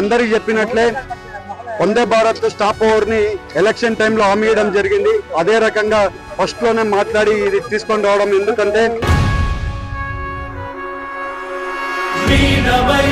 అందరికీ చెప్పినట్లే వందే భారత్ స్టాప్ ఓవర్ని ఎలక్షన్ టైంలో హామీ ఇవ్వడం జరిగింది. అదే రకంగా ఫస్ట్లోనే మాట్లాడి ఇది తీసుకొని రావడం ఎందుకంటే వీణమై